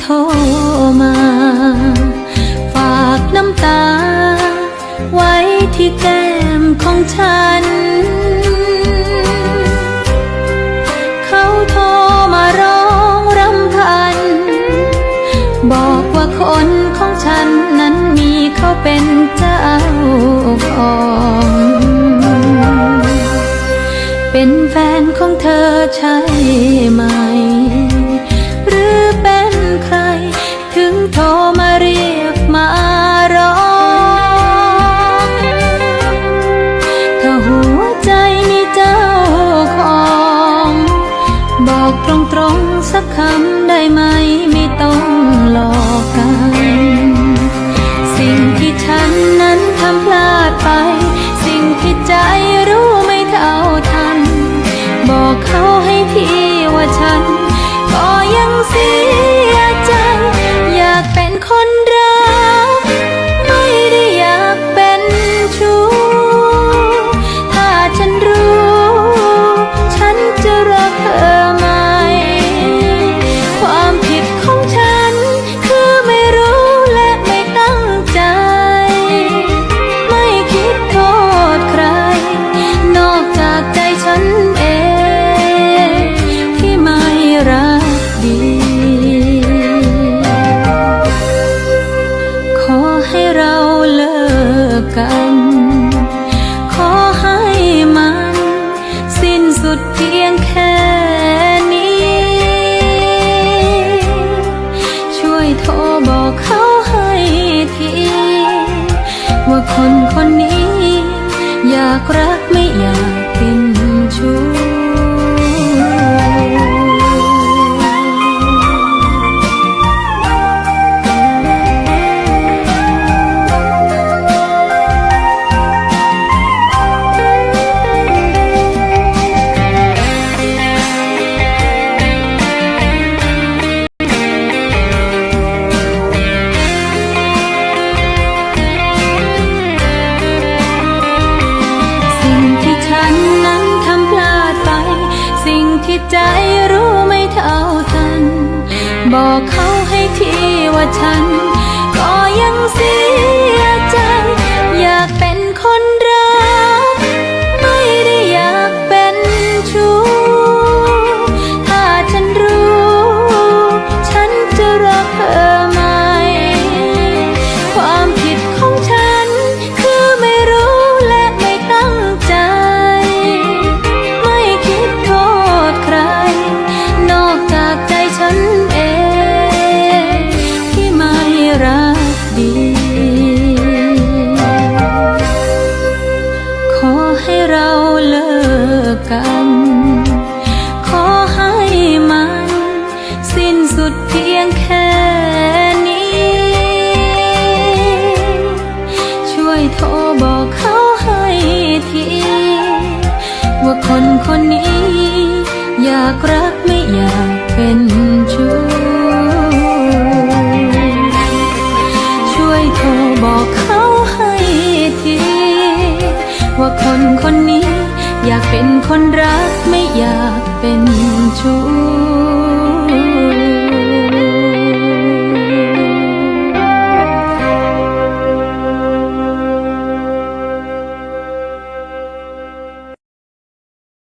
โทรมา ฝากน้ำตา ไว้ที่แก้มของฉัน เขาโทรมาร้องรำพัน บอกว่าคนของฉันนั้นมีเขาเป็นเจ้าของเป็นแฟนของเธอใช่ไหม ร กัน ขอให้มัน สิ้นสุดเพียงแค่นี้ ช่วยโทรบอกเขาให้ที ว่าคนคนนี้ อยากรักไม่อยาก ใจรู้ไม่เท่าทัน บอกเขาให้ทีว่าฉัน ก็ยังเสียใจอย ให้เราเลิกกัน ขอให้มัน สิ้นสุดเพียงแค่นี้ ช่วยโทรบอกเขาให้ที ว่าคนคนนี้ อยากรักไม่อยากเป็น เป็นคนรักไม่อยากเป็นชู้